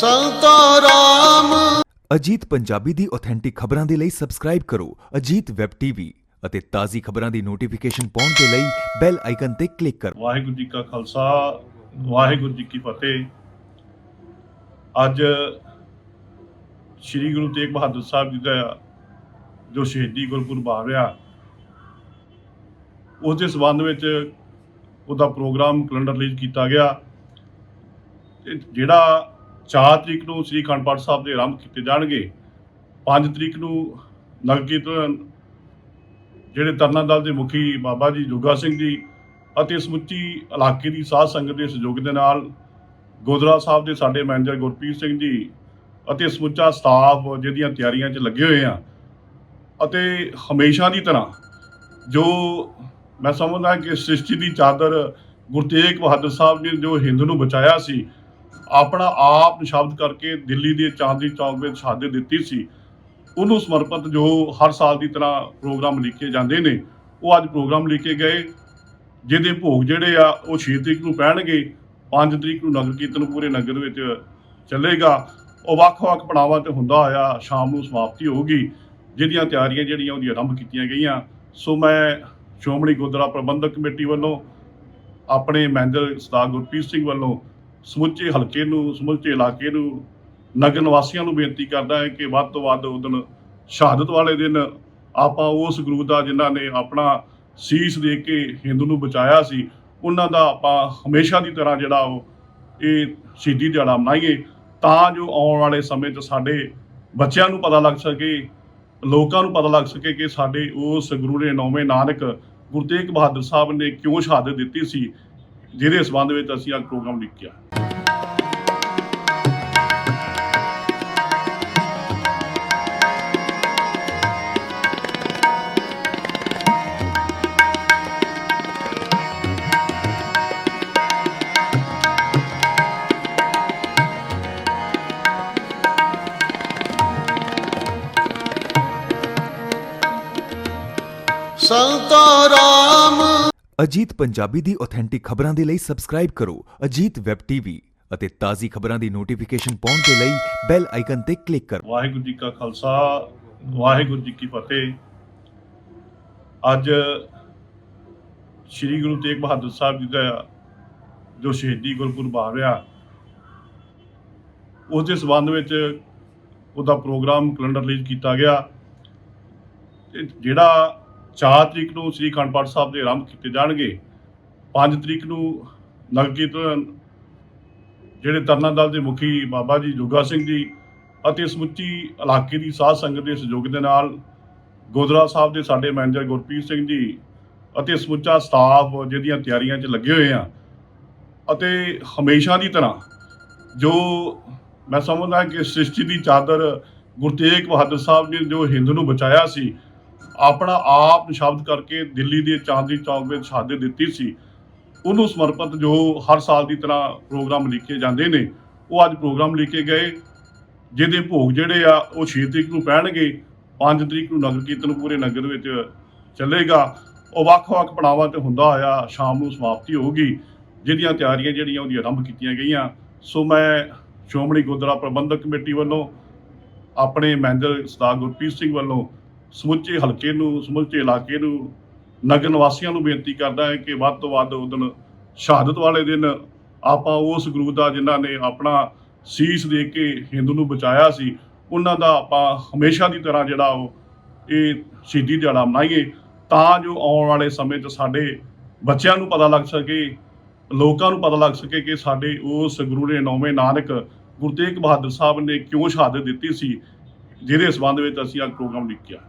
ਸੰਤਾਰਾਮ ਅਜੀਤ ਪੰਜਾਬੀ ਦੀ ਆਥੈਂਟਿਕ ਖਬਰਾਂ ਦੇ ਲਈ ਸਬਸਕ੍ਰਾਈਬ ਕਰੋ ਅਜੀਤ ਵੈਬ ਟੀਵੀ ਅਤੇ ਤਾਜ਼ੀ ਖਬਰਾਂ ਦੀ ਨੋਟੀਫਿਕੇਸ਼ਨ ਪਾਉਣ ਦੇ ਲਈ ਬੈਲ ਆਈਕਨ ਤੇ ਕਲਿੱਕ ਕਰੋ। ਵਾਹਿਗੁਰੂ ਜੀ ਕਾ ਖਾਲਸਾ ਵਾਹਿਗੁਰੂ ਜੀ ਕੀ ਫਤਿਹ। ਅੱਜ ਸ੍ਰੀ ਗੁਰੂ ਤੇਗ ਬਹਾਦਰ ਸਾਹਿਬ ਜੀ ਦਾ ਜੋ ਸ਼ਹੀਦੀ ਗੁਰਪੁਰਬ ਆ ਰਿਹਾ ਉਸ ਦੇ ਸਬੰਧ ਵਿੱਚ ਉਹਦਾ ਪ੍ਰੋਗਰਾਮ ਕੈਲੰਡਰ ਰਿਲੀਜ਼ ਕੀਤਾ ਗਿਆ। ਜਿਹੜਾ 4 ਤਰੀਕ ਨੂੰ ਸ੍ਰੀ ਅਖੰਡ ਪਾਠ ਸਾਹਿਬ ਦੇ ਆਰੰਭ ਕੀਤੇ ਜਾਣਗੇ। 5 ਤਰੀਕ ਨੂੰ ਨਗਰ ਕੀਰਤਨ, ਜਿਹੜੇ ਤਰਨਾ ਦਲ ਦੇ ਮੁਖੀ ਬਾਬਾ ਜੀ ਜੋਗਾ ਸਿੰਘ ਜੀ ਅਤੇ ਸਮੁੱਚੀ ਇਲਾਕੇ ਦੀ ਸਾਧ ਸੰਗਤ ਦੇ ਸਹਿਯੋਗ ਦੇ ਨਾਲ ਗੋਦਰਾ ਸਾਹਿਬ ਦੇ ਸਾਡੇ ਮੈਨੇਜਰ ਗੁਰਪ੍ਰੀਤ ਸਿੰਘ ਜੀ ਅਤੇ ਸਮੁੱਚਾ ਸਟਾਫ ਜਿਹਦੀਆਂ ਤਿਆਰੀਆਂ 'ਚ ਲੱਗੇ ਹੋਏ ਆ ਅਤੇ ਹਮੇਸ਼ਾ ਦੀ ਤਰ੍ਹਾਂ ਜੋ ਮੈਂ ਸਮਝਦਾ ਕਿ ਸ੍ਰਿਸ਼ਟੀ ਦੀ ਚਾਦਰ ਗੁਰੂ ਤੇਗ ਬਹਾਦਰ ਸਾਹਿਬ ਨੇ ਜੋ ਹਿੰਦ ਨੂੰ ਬਚਾਇਆ ਸੀ ਆਪਣਾ ਆਪ ਨਿਸ਼ਬਦ ਕਰਕੇ ਦਿੱਲੀ ਦੇ ਚਾਂਦਨੀ ਚੌਕ ਵਿੱਚ ਸ਼ਹਾਦਤ ਦਿੱਤੀ ਸੀ। ਉਹਨੂੰ ਸਮਰਪਿਤ ਜੋ ਹਰ ਸਾਲ ਦੀ ਤਰ੍ਹਾਂ ਪ੍ਰੋਗਰਾਮ ਲਿਖੇ ਜਾਂਦੇ ਨੇ, ਉਹ ਅੱਜ ਪ੍ਰੋਗਰਾਮ ਲਿਖੇ ਗਏ। ਜਿਹਦੇ ਭੋਗ ਜਿਹੜੇ ਆ, ਉਹ 6 ਤਰੀਕ ਨੂੰ ਪੈਣਗੇ 5 ਤਰੀਕ ਨੂੰ ਨਗਰ ਕੀਰਤਨ ਪੂਰੇ ਨਗਰ ਵਿੱਚ ਚੱਲੇਗਾ। ਉਹ ਵੱਖ-ਵੱਖ ਪੜਾਵਾਂ ਤੇ ਹੁੰਦਾ ਹੋਇਆ ਸ਼ਾਮ ਨੂੰ ਸਮਾਪਤੀ ਹੋਊਗੀ ਜਿਹਦੀਆਂ ਤਿਆਰੀਆਂ ਜਿਹੜੀਆਂ ਉਹਦੀਆਂ ਆਰੰਭ ਕੀਤੀਆਂ ਗਈਆਂ। ਸੋ ਮੈਂ ਸ਼੍ਰੋਮਣੀ ਗੁਰਦੁਆਰਾ ਪ੍ਰਬੰਧਕ ਕਮੇਟੀ ਵੱਲੋਂ, ਆਪਣੇ ਮੈਨੇਜਰ ਸਰਦਾਰ ਗੁਰਪ੍ਰੀਤ ਸਿੰਘ ਵੱਲੋਂ ਸਮੁੱਚੇ ਹਲਕੇ ਨੂੰ, ਸਮੁੱਚੇ ਇਲਾਕੇ ਨੂੰ, ਨਗਰ ਨਿਵਾਸੀਆਂ ਨੂੰ ਬੇਨਤੀ ਕਰਦਾ ਹੈ ਕਿ ਵੱਧ ਤੋਂ ਵੱਧ ਉਹ ਦਿਨ ਸ਼ਹਾਦਤ ਵਾਲੇ ਦਿਨ ਆਪਾਂ ਉਸ ਗੁਰੂ ਦਾ ਜਿਨ੍ਹਾਂ ਨੇ ਆਪਣਾ ਸੀਸ ਦੇ ਕੇ ਹਿੰਦੂ ਨੂੰ ਬਚਾਇਆ ਸੀ, ਉਹਨਾਂ ਦਾ ਆਪਾਂ ਹਮੇਸ਼ਾ ਦੀ ਤਰ੍ਹਾਂ ਜਿਹੜਾ ਉਹ ਇਹ ਸ਼ਹੀਦੀ ਦਿਹਾੜਾ ਮਨਾਈਏ ਤਾਂ ਜੋ ਆਉਣ ਵਾਲੇ ਸਮੇਂ 'ਚ ਸਾਡੇ ਬੱਚਿਆਂ ਨੂੰ ਪਤਾ ਲੱਗ ਸਕੇ, ਲੋਕਾਂ ਨੂੰ ਪਤਾ ਲੱਗ ਸਕੇ ਕਿ ਸਾਡੇ ਉਸ ਗੁਰੂ ਨੇ ਨੌਵੇਂ ਨਾਨਕ ਗੁਰੂ ਤੇਗ ਬਹਾਦਰ ਸਾਹਿਬ ਨੇ ਕਿਉਂ ਸ਼ਹਾਦਤ ਦਿੱਤੀ ਸੀ। ਜਿਹਦੇ ਸਬੰਧ ਵਿੱਚ ਅਸੀਂ ਅੱਜ ਪ੍ਰੋਗਰਾਮ ਲਿਖਿਆ। ਸੰਤਾਰਾ ਅਜੀਤ ਪੰਜਾਬੀ ਦੀ ਆਥੈਂਟਿਕ ਖਬਰਾਂ ਦੇ ਲਈ ਸਬਸਕ੍ਰਾਈਬ ਕਰੋ ਅਜੀਤ ਵੈਬ ਟੀਵੀ ਅਤੇ ਤਾਜ਼ੀ ਖਬਰਾਂ ਦੀ ਨੋਟੀਫਿਕੇਸ਼ਨ ਪਾਉਣ ਦੇ ਲਈ ਬੈਲ ਆਈਕਨ ਤੇ ਕਲਿੱਕ ਕਰੋ। ਵਾਹਿਗੁਰੂ ਜੀ ਕਾ ਖਾਲਸਾ, ਵਾਹਿਗੁਰੂ ਜੀ ਕੀ ਫਤਿਹ। ਅੱਜ ਸ੍ਰੀ ਗੁਰੂ ਤੇਗ ਬਹਾਦਰ ਸਾਹਿਬ ਜੀ ਦਾ ਜੋ ਸ਼ਹੀਦੀ ਗੁਰਪੁਰਬ ਆ ਰਿਹਾ, ਉਸ ਦੇ ਸਬੰਧ ਵਿੱਚ ਉਹਦਾ ਪ੍ਰੋਗਰਾਮ ਕੈਲੰਡਰ ਰਿਲੀਜ਼ ਕੀਤਾ ਗਿਆ। ਤੇ ਜਿਹੜਾ 4 ਤਰੀਕ ਨੂੰ ਸ੍ਰੀ ਅਖੰਡ ਪਾਠ ਸਾਹਿਬ ਦੇ ਆਰੰਭ ਕੀਤੇ ਜਾਣਗੇ। 5 ਤਰੀਕ ਨੂੰ ਨਗਰ ਕੀਰਤਨ, ਜਿਹੜੇ ਤਰਨਾ ਦਲ ਦੇ ਮੁਖੀ ਬਾਬਾ ਜੀ ਜੋਗਾ ਸਿੰਘ ਜੀ ਅਤੇ ਸਮੁੱਚੀ ਇਲਾਕੇ ਦੀ ਸਾਧ ਸੰਗਤ ਦੇ ਸਹਿਯੋਗ ਦੇ ਨਾਲ ਗੋਦਰਾ ਸਾਹਿਬ ਦੇ ਸਾਡੇ ਮੈਨੇਜਰ ਗੁਰਪ੍ਰੀਤ ਸਿੰਘ ਜੀ ਅਤੇ ਸਮੁੱਚਾ ਸਟਾਫ ਜਿਹਦੀਆਂ ਤਿਆਰੀਆਂ 'ਚ ਲੱਗੇ ਹੋਏ ਆ ਅਤੇ ਹਮੇਸ਼ਾ ਦੀ ਤਰ੍ਹਾਂ ਜੋ ਮੈਂ ਸਮਝਦਾ ਕਿ ਸ੍ਰਿਸ਼ਟੀ ਦੀ ਚਾਦਰ ਗੁਰੂ ਤੇਗ ਬਹਾਦਰ ਸਾਹਿਬ ਨੇ ਜੋ ਹਿੰਦ ਨੂੰ ਬਚਾਇਆ ਸੀ ਆਪਣਾ ਆਪ ਨਿਸ਼ਬਦ ਕਰਕੇ ਦਿੱਲੀ ਦੇ ਚਾਂਦਨੀ ਚੌਕ ਵਿੱਚ ਸ਼ਹਾਦਤ ਦਿੱਤੀ ਸੀ। ਉਹਨੂੰ ਸਮਰਪਿਤ ਜੋ ਹਰ ਸਾਲ ਦੀ ਤਰ੍ਹਾਂ ਪ੍ਰੋਗਰਾਮ ਲਿਖੇ ਜਾਂਦੇ ਨੇ, ਉਹ ਅੱਜ ਪ੍ਰੋਗਰਾਮ ਲਿਖੇ ਗਏ। ਜਿਹਦੇ ਭੋਗ ਜਿਹੜੇ ਆ, ਉਹ 6 ਤਰੀਕ ਨੂੰ ਪੈਣਗੇ 5 ਤਰੀਕ ਨੂੰ ਨਗਰ ਕੀਰਤਨ ਪੂਰੇ ਨਗਰ ਵਿੱਚ ਚੱਲੇਗਾ। ਉਹ ਵੱਖ-ਵੱਖ ਪੜਾਵਾਂ ਤੇ ਹੁੰਦਾ ਹੋਇਆ ਸ਼ਾਮ ਨੂੰ ਸਮਾਪਤੀ ਹੋਊਗੀ, ਜਿਹਦੀਆਂ ਤਿਆਰੀਆਂ ਜਿਹੜੀਆਂ ਉਹਦੀਆਂ ਆਰੰਭ ਕੀਤੀਆਂ ਗਈਆਂ। ਸੋ ਮੈਂ ਸ਼੍ਰੋਮਣੀ ਗੁਰਦੁਆਰਾ ਪ੍ਰਬੰਧਕ ਕਮੇਟੀ ਵੱਲੋਂ, ਆਪਣੇ ਮੈਨੇਜਰ ਸਰਦਾਰ ਗੁਰਪ੍ਰੀਤ ਸਿੰਘ ਵੱਲੋਂ ਸਮੁੱਚੇ ਹਲਕੇ ਨੂੰ, ਸਮੁੱਚੇ ਇਲਾਕੇ ਨੂੰ ਨਗਰ ਨਿਵਾਸੀਆਂ ਨੂੰ ਬੇਨਤੀ ਕਰਦਾ ਹੈ ਕਿ ਵੱਧ ਤੋਂ ਵੱਧ ਉਹ ਦਿਨ ਸ਼ਹਾਦਤ ਵਾਲੇ ਦਿਨ ਆਪਾਂ ਉਸ ਗੁਰੂ ਦਾ ਜਿਨ੍ਹਾਂ ਨੇ ਆਪਣਾ ਸੀਸ ਦੇ ਕੇ ਹਿੰਦੂ ਨੂੰ ਬਚਾਇਆ ਸੀ, ਉਹਨਾਂ ਦਾ ਆਪਾਂ ਹਮੇਸ਼ਾ ਦੀ ਤਰ੍ਹਾਂ ਜਿਹੜਾ ਉਹ ਇਹ ਸ਼ਹੀਦੀ ਦਿਹਾੜਾ ਮਨਾਈਏ ਤਾਂ ਜੋ ਆਉਣ ਵਾਲੇ ਸਮੇਂ 'ਚ ਸਾਡੇ ਬੱਚਿਆਂ ਨੂੰ ਪਤਾ ਲੱਗ ਸਕੇ, ਲੋਕਾਂ ਨੂੰ ਪਤਾ ਲੱਗ ਸਕੇ ਕਿ ਸਾਡੇ ਉਸ ਗੁਰੂ ਨੇ ਨੌਵੇਂ ਨਾਨਕ ਗੁਰੂ ਤੇਗ ਬਹਾਦਰ ਸਾਹਿਬ ਨੇ ਕਿਉਂ ਸ਼ਹਾਦਤ ਦਿੱਤੀ ਸੀ, ਜਿਹਦੇ ਸਬੰਧ ਵਿੱਚ ਅਸੀਂ ਅੱਜ ਪ੍ਰੋਗਰਾਮ ਲਿਖਿਆ।